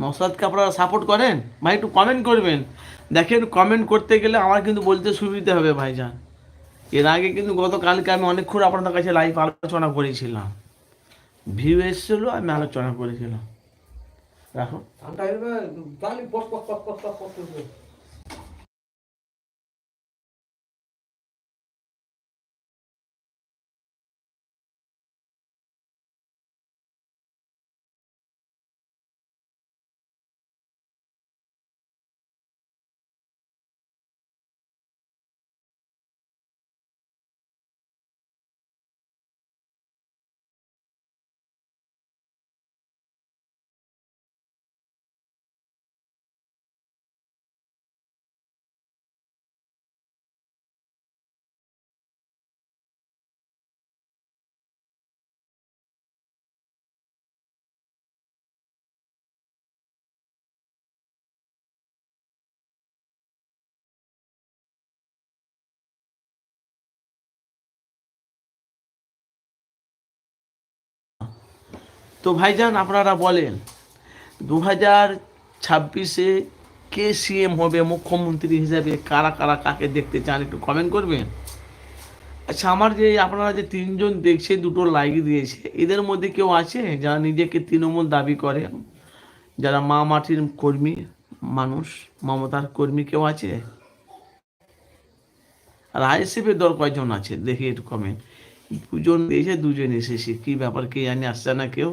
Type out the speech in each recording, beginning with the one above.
নসাদকে আপনারা সাপোর্ট করেন? ভাই, একটু কমেন্ট করবেন। দেখেন কমেন্ট করতে গেলে আমার কিন্তু বলতে সুবিধা হবে, ভাইজান। এর আগে কিন্তু গতকালকে আমি অনেকক্ষণ আপনাদের কাছে লাইভ আলোচনা করেছিলাম। ভিউ এসেছিল, আমি আলোচনা করেছিলাম। রাখো। তো ভাইজান আপনারা বলেন দু হাজার ছাব্বিশে কে সিএম হবে, মুখ্যমন্ত্রী হিসাবে কারা কারা কাকে দেখতে চান একটু কমেন্ট করবেন? আচ্ছা আমার যে, আপনারা যে তিনজন দেখছে, দুটো লাইক দিয়েছে, এদের মধ্যে কেউ আছে যারা নিজেকে তৃণমূল দাবি করে? যারা মা মাটির কর্মী মানুষ, মমতার কর্মী কেউ আছে? আর আইএসএফের দল কয়জন আছে? দেখি একটু কমেন্ট দুজন দিয়েছে দুজন এসেছে, কি ব্যাপার কে জানি, আসছে না কেউ?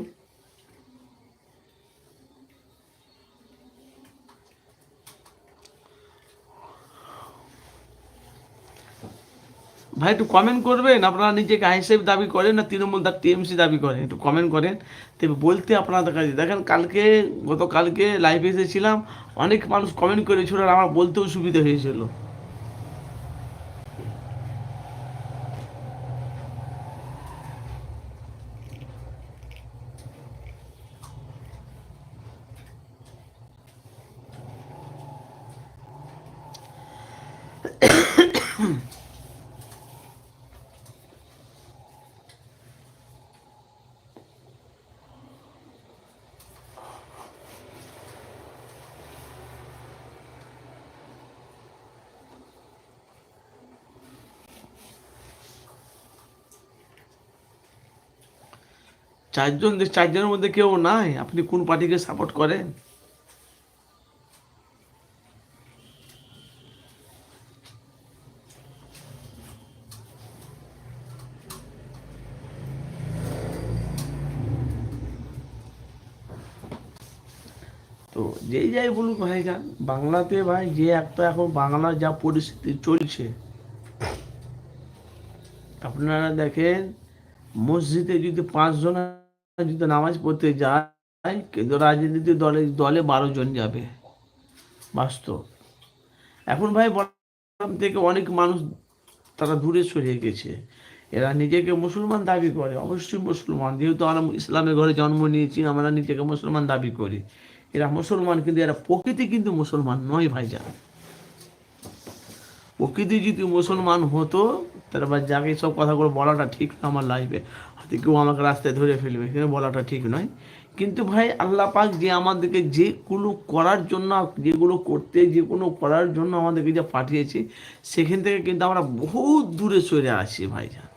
ভাই, একটু কমেন্ট করবেন। আপনারা নিজেকে আইএসএফ দাবি করেন না তৃণমূল দা টিএমসি দাবি করেন? একটু কমেন্ট করেন। তবে বলতে আপনাদের কাছে, দেখেন কালকে, গতকালকে লাইভে এসেছিলাম, অনেক মানুষ কমেন্ট করেছিল আর আমার বলতেও সুবিধা হয়েছিল। চারজন চারজনের মধ্যে কেউ নাই? আপনি কোন পার্টিকে সাপোর্ট করেন? তো যেই যাই বলুক ভাই যান, বাংলাতে ভাই যে একটা এখন বাংলার যা পরিস্থিতি চলছে, আপনারা দেখেন, মসজিদে যদি পাঁচজন যদি নামাজ পড়তে যায়, কিন্তু রাজনীতি দলে দলে বারো জন যাবে। বাস্তব। এখন ভাই বর্তমান থেকে অনেক মানুষ তারা দূরে সরে গেছে। এরা নিজেকে মুসলমান দাবি করে, অবশ্যই মুসলমান। যেহেতু আমরা ইসলামের ঘরে জন্ম নিয়েছি, আমরা নিজেকে মুসলমান দাবি করি। এরা মুসলমান, কিন্তু এরা প্রকৃতি কিন্তু মুসলমান নয় ভাইজান প্রকৃতি যদি মুসলমান হতো বা যাকে সব কথাগুলো বলাটা ঠিক না আমার লাইফে কেউ আমাকে রাস্তায় ধরে ফেলবে, কিন্তু বলাটা ঠিক নয়। কিন্তু ভাই, আল্লাহ পাক যে আমাদেরকে যেগুলো করার জন্য যেগুলো করতে যেগুলো করার জন্য আমাদেরকে যে পাঠিয়েছে, সেখান থেকে কিন্তু আমরা বহুত দূরে সরে আসি ভাইজান।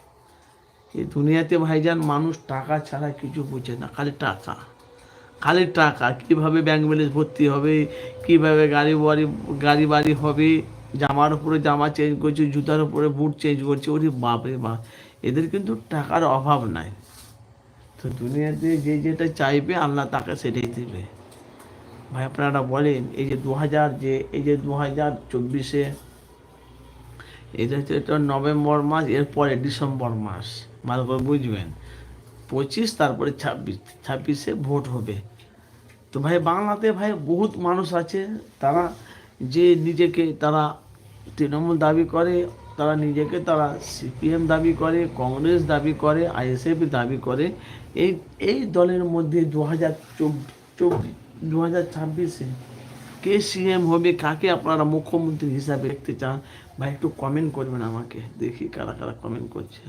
এই দুনিয়াতে ভাইজান মানুষ টাকা ছাড়া কিছু বোঝে না, খালি টাকা। খালি টাকা, কীভাবে ব্যাংক ব্যালেন্স ভর্তি হবে, কীভাবে গাড়ি বাড়ি গাড়ি বাড়ি হবে, জামার উপরে জামা চেঞ্জ করছে, জুতার উপরে বুট চেঞ্জ করছে, ওরে বাপরে বাপ। এদের কিন্তু টাকার অভাব নাই। তো দুনিয়াতে যে যেটা চাইবে আল্লাহ তাকে সেটাই দেবে। ভাই, আপনারা বলেন, এই যে দু হাজার যে, এই যে দু হাজার চব্বিশে, এটা হচ্ছে এটা নভেম্বর মাস, এরপরে ডিসেম্বর মাস। ভালো করে বুঝবেন, পঁচিশ, তারপরে ছাব্বিশ, ছাব্বিশে ভোট হবে। তো ভাই, বাংলাতে ভাই বহুত মানুষ আছে, তারা যে নিজেকে, তারা তৃণমূল দাবি করে তারা নিজেকে তারা সিপিএম দাবি করে, কংগ্রেস দাবি করে, আইএসএফ দাবি করে। এই এই দলের মধ্যে দু হাজার চব্বিশ দু হাজার ছাব্বিশে কে সিএম হবে, কাকে আপনারা মুখ্যমন্ত্রী হিসাবে দেখতে চান? ভাই, একটু কমেন্ট করবেন আমাকে। দেখি কারা কারা কমেন্ট করছে।